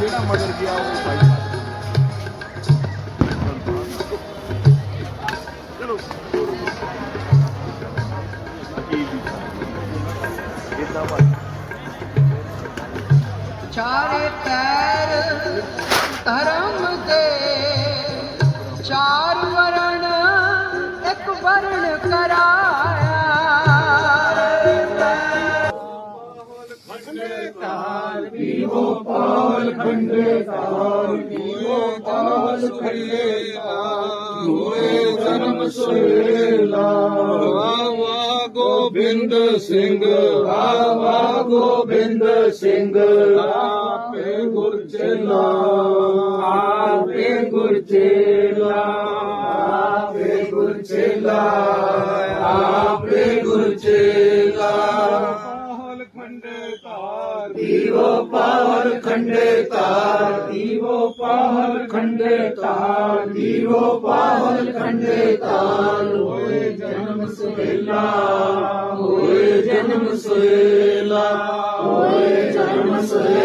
ਜਿਹੜਾ ਮਦਰ ਗਿਆ ਉਹ ਭਾਈ। ਚਾਰੇ ਪੈਰ ਧਰਮ ਦੇ ਚਾਰ ਵਰਣ ਇੱਕ ਵਰਣ ਕਰਾ। ਕਰਾਇਆ ਹੋਏ ਜਨਮ ਸੁਹੇਲਾ ਵਾਵਾ ਗੋਬਿੰਦ ਸਿੰਘ ਵਾਵਾ ਗੋਬਿੰਦ ਸਿੰਘ, ਆਪੇ ਗੁਰ ਚੇਲਾ, ਆਪੇ ਗੁਰ ਚੇਲਾ, ਆਪੇ ਗੁਰ ਚੇਲਾ, ਆਪੇ ਗੁਰ ਚੇਲਾ। ਤਾਰ ਦੀਵੋ ਪਾਹਰ ਖੰਡੇ ਤਾਰ, ਦੀਵੋ ਪਾਹਰ ਖੰਡੇ ਤਾਰ, ਦੀਵੋ ਪਾਹਰ ਖੰਡੇ ਤਾਰ। ਹੋਏ ਜਨਮ ਸੁਹੇਲਾ, ਹੋਏ ਜਨਮ ਸੁਹੇਲਾ, ਹੋਏ ਜਨਮ ਸੁਹੇਲਾ।